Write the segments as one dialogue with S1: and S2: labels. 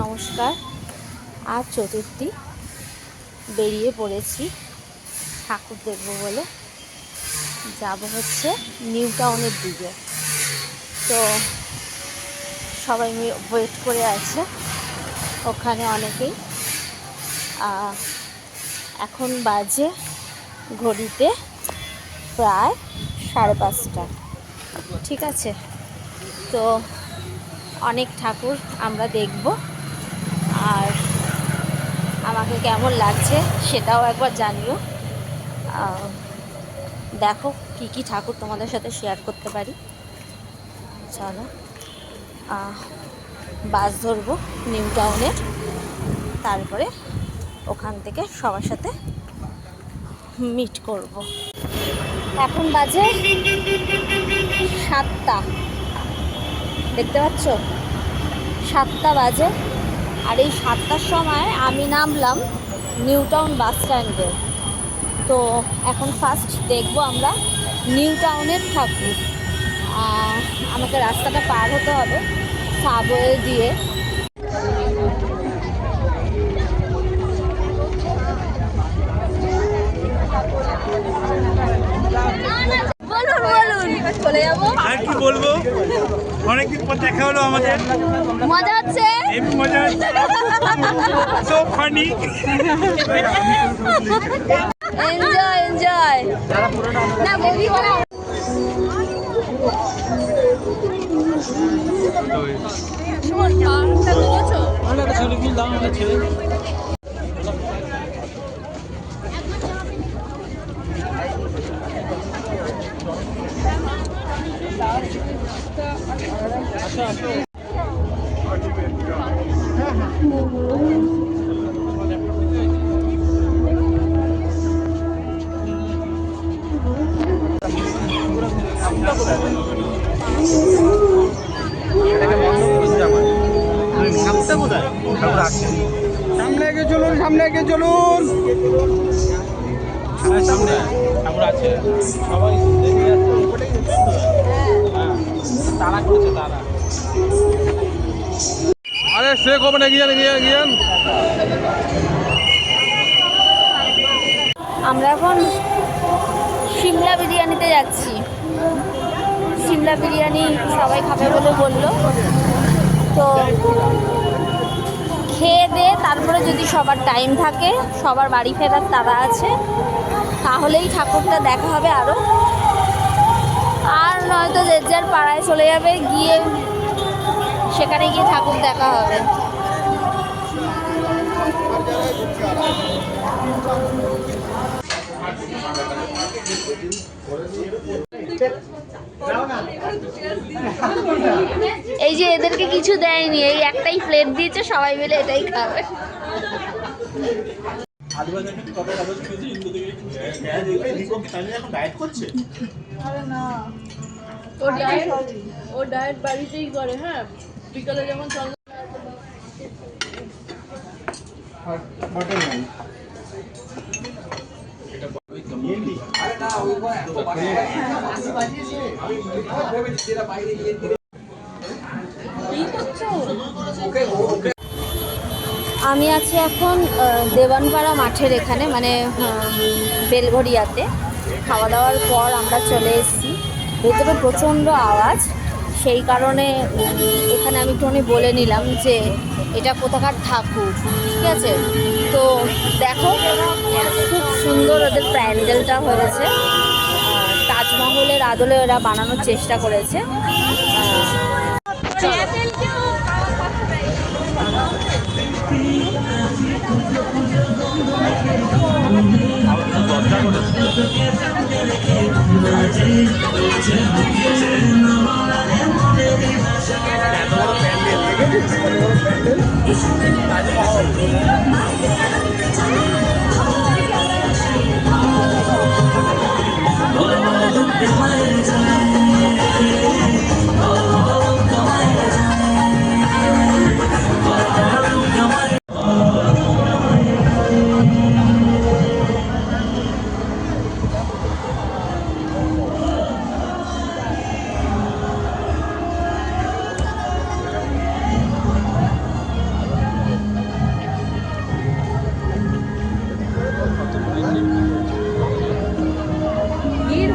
S1: নমস্কার। আজ চতুর্থী। বেরিয়ে পড়েছি ঠাকুর দেখব বলে। যাব হচ্ছে নিউ টাউনের দিকে। তো সবাই ওয়েট করে আছে ওখানে অনেকেই। এখন বাজে ঘড়িতে প্রায় সাড়ে পাঁচটা। ঠিক আছে? তো অনেক ঠাকুর আমরা দেখব। আমাকে কেমন লাগছে সেটাও একবার জানিও। দেখো কি কি ঠাকুর তোমাদের সাথে শেয়ার করতে পারি। চলো। বাস ধরবো নিউ টাউনের তারপরে ওখান থেকে সবার সাথে মিট করব। এখন বাজে সাতটা। দেখতে পাচ্ছ? সাতটা বাজে। আর এই সাতটার সময় আমি নামলাম নিউ টাউন বাস স্ট্যান্ডে। তো এখন ফার্স্ট দেখব আমরা নিউ টাউনের ঠাকুর আমাকে রাস্তাটা পার হতে হবে সাবওয়ে দিয়ে।
S2: অনেকদিন পর দেখা হলো আমাদের।
S1: মজা হচ্ছে?
S2: এমনি মজা হচ্ছে। সো ফানি
S1: এনজয় এনজয় না বলি
S3: সামনে এগিয়ে চলুন সামনে এগিয়ে চলুন।
S2: সামনে ঠাকুর আছে। সবাই দেখে তারা করেছে তারা।
S3: আরে সে কবে না গিয়ে গিয়ে গিয়ে?
S1: আমরা এখন সিমলা বিরিয়ানিতে যাচ্ছি। সিমলা বিরিয়ানি সবাই খাবে বলে বলল। তো খেয়ে দে, তারপরে যদি সবার টাইম থাকে, সবার বাড়ি ফেরার তারা আছে, তাহলেই ঠাকুরটা দেখা হবে আরও আর নয়তো যে যার পাড়ায় চলে যাবে, গিয়ে সেখানে গিয়ে ঠাকুর দেখা হবে। এই যে এদেরকে কিছু দেয়নি এই একটাই প্লেট দিয়েছে সবাই মিলে এটাই খাবে।
S4: ও ডায়েট ও ডায়েট বাড়িতেই করে হ্যাঁ? বিকালে যেমন
S1: আমি আছি এখন আহ, দেওয়ানপাড়া মাঠের এখানে মানে উম, বেলঘরিয়াতে খাওয়া দাওয়ার পর আমরা চলে এসেছি। ভেতরে প্রচণ্ড আওয়াজ। সেই কারণে এখানে আমি একটুখানি বলে নিলাম যে এটা কোথাকার ঠাকুর, ঠিক আছে? তো দেখো, খুব সুন্দর ওদের প্যান্ডেলটা হয়েছে। তাজমহলের আদলে ওরা বানানোর চেষ্টা করেছে। Oh,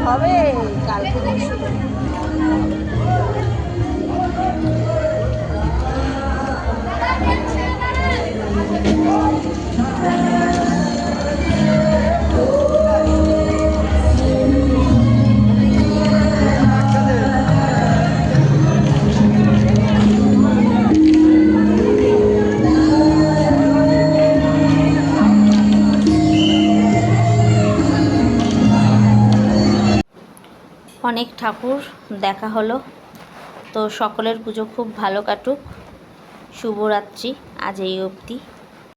S1: হবে কালকে অনেক ঠাকুর দেখা হলো। তো সকলের পুজো খুব ভালো কাটুক। শুভরাত্রি আজ এই অবধি।